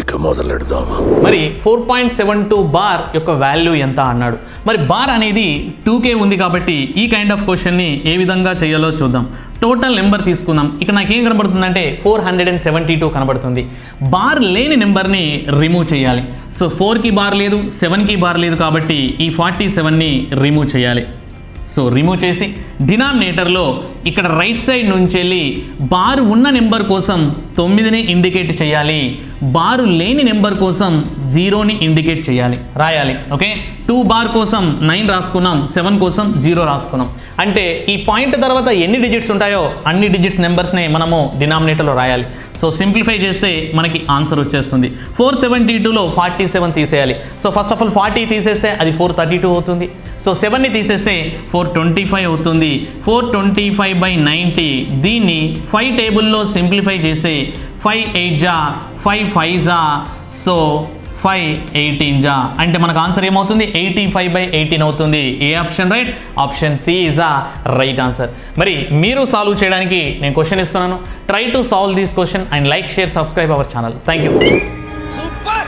ఇక మొదలెడదామా మరి four point seven two bar యొక్క వాల్యూ ఎంత అన్నాడు. మరి బార్ అనేది టూకే ఉంది కాబట్టి ఈ కైండ్ ఆఫ్ క్వశ్చన్ని ఏ విధంగా చేయాలో చూద్దాం. టోటల్ నెంబర్ తీసుకుందాం. ఇక్కడ నాకు ఏం కనబడుతుందంటే four hundred and seventy two కనబడుతుంది. బార్ లేని నెంబర్ని రిమూవ్ చేయాలి. సో ఫోర్కి బార్ లేదు సెవెన్కి బార్ లేదు కాబట్టి ఈ ఫార్టీ సెవెన్ని రిమూవ్ చేయాలి. సో రిమూవ్ చేసి డినామినేటర్లో ఇక్కడ రైట్ సైడ్ నుంచి వెళ్ళి బారు ఉన్న నెంబర్ కోసం తొమ్మిదిని ఇండికేట్ చేయాలి. బారు లేని నెంబర్ కోసం జీరోని ఇండికేట్ చేయాలి. రాయాలి ఓకే టూ బార్ కోసం నైన్ రాసుకున్నాం సెవెన్ కోసం జీరో రాసుకున్నాం. అంటే ఈ పాయింట్ తర్వాత ఎన్ని డిజిట్స్ ఉంటాయో అన్ని డిజిట్స్ నెంబర్స్ని మనము డినామినేటర్లో రాయాలి. సో సింప్లిఫై చేస్తే మనకి ఆన్సర్ వచ్చేస్తుంది. ఫోర్ సెవెంటీ టూలో ఫార్టీ సెవెన్ తీసేయాలి. So first of all forty తీసేస్తే అది ఫోర్ థర్టీ టూ అవుతుంది. సో సెవెన్ని తీసేస్తే ఫోర్ ట్వంటీ ఫైవ్ అవుతుంది. Four twenty five by ninety దీన్ని ఫైవ్ టేబుల్లో సింప్లిఫై చేస్తే ఫైవ్ ఎయిట్ జా ఫైవ్ ఫైవ్ జా సో ఫైవ్ ఎయిటీన్ జా. అంటే మనకు ఆన్సర్ ఏమవుతుంది? ఎయిటీ ఫైవ్ బై ఎయిటీన్ అవుతుంది. ఏ option right option C is a right answer మరి మీరు సాల్వ్ చేయడానికి నేను క్వశ్చన్ ఇస్తున్నాను. Try to solve this question and like share subscribe our channel thank you